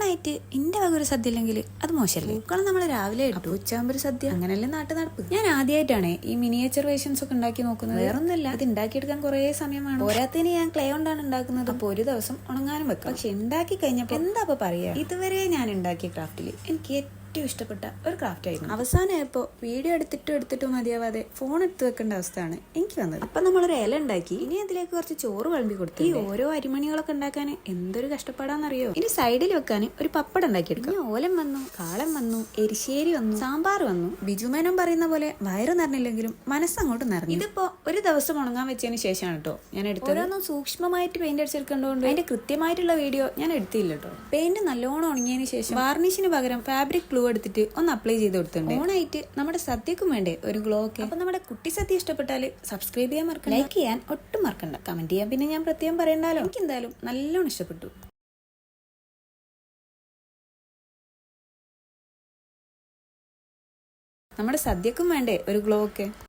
ഓണായിട്ട് എന്റെ വക ഒരു സദ്യ ഇല്ലെങ്കിൽ അത് മോശമല്ലേ? പൂക്കളം നമ്മൾ രാവിലെ ഇട്ടു. ഉച്ചാകുമ്പോ ഒരു സദ്യ. അങ്ങനല്ലേ നാട്ടു നടപ്പ്? ഞാൻ ആദ്യമായിട്ടാണ് ഈ മിനിയേച്ചർ വേഷൻസ് ഒക്കെ ഉണ്ടാക്കി നോക്കുന്നത്. വേറൊന്നുമില്ല. അത് ഉണ്ടാക്കിയെടുക്കാൻ കുറേ സമയമാണ്. പോരാത്തതിന് ഞാൻ ക്ലേ കൊണ്ടാണ് ഉണ്ടാക്കുന്നത് അപ്പൊ ഒരു ദിവസം ഉണങ്ങാനും വെക്കാം പക്ഷെ ഉണ്ടാക്കി കഴിഞ്ഞപ്പോ എന്താ പറയാ? ഇതുവരെ ഞാൻ ഉണ്ടാക്കിയ ക്രാഫ്റ്റിൽ എനിക്ക് ഏറ്റവും ഇഷ്ടപ്പെട്ട ഒരു ക്രാഫ്റ്റ് ആയിരുന്നു. അവസാനമായപ്പോ വീഡിയോ എടുത്തിട്ടും എടുത്തിട്ടും മതിയാവാതെ ഫോൺ എടുത്ത് വെക്കേണ്ട അവസ്ഥയാണ് എനിക്ക് വന്നത്. അപ്പൊ നമ്മളൊരു ഇല ഉണ്ടാക്കി ഇനി അതിലേക്ക് കുറച്ച് ചോറ് വിളമ്പി കൊടുത്തു ഈ ഓരോ അരിമണികളൊക്കെ ഉണ്ടാക്കാൻ എന്തൊരു കഷ്ടപ്പാടാന്നറിയോ? ഇനി സൈഡിൽ വെക്കാൻ ഒരു പപ്പടം ഉണ്ടാക്കിയെടുക്കും. എടുക്കും ഓലം വന്നു കാളം വന്നു എരിശ്ശേരി വന്നു സാമ്പാർ വന്നു. ബിജുമേനം പറയുന്ന പോലെ വയറ് നിറഞ്ഞില്ലെങ്കിലും മനസ്സങ്ങോട്ട് നിറഞ്ഞു. ഇതിപ്പോ ഒരു ദിവസം ഉണങ്ങാൻ വെച്ചതിന് ശേഷമാണ് കേട്ടോ ഞാൻ എടുത്തത്. ഓരോന്നും സൂക്ഷ്മമായിട്ട് പെയിന്റ് അടിച്ചെടുക്കേണ്ടതുകൊണ്ട് അതിന്റെ കൃത്യമായിട്ടുള്ള വീഡിയോ ഞാൻ എടുത്തില്ല കേട്ടോ പെയിന്റ് നല്ലോണം ഉണങ്ങിയതിന് ശേഷം വാർണിഷിന് പകരം ഫാബ്രിക് ഗ്ലൂ എടുത്തിട്ട് ഒന്ന് അപ്ലൈ ചെയ്ത് കൊടുത്തിട്ടുണ്ട്. ഓണായിട്ട് നമ്മുടെ സദ്യക്കും വേണ്ടേ ഒരു ഗ്ലോ ഒക്കെ? അപ്പൊ നമ്മുടെ കുട്ടി സദ്യ ഇഷ്ടപ്പെട്ടാൽ സബ്സ്ക്രൈബ് ചെയ്യാൻ മറക്കണ്ട. ലൈക്ക് ചെയ്യാൻ ഒട്ടും മറക്കണ്ട. കമന്റ് ചെയ്യാൻ പിന്നെ ഞാൻ പ്രത്യേകം പറയണ്ടല്ലോ എനിക്ക് എന്തായാലും നല്ലോണം ഇഷ്ടപ്പെട്ടു. നമ്മുടെ സദ്യക്കും വേണ്ടേ ഒരു ഗ്ലോ ഒക്കെ?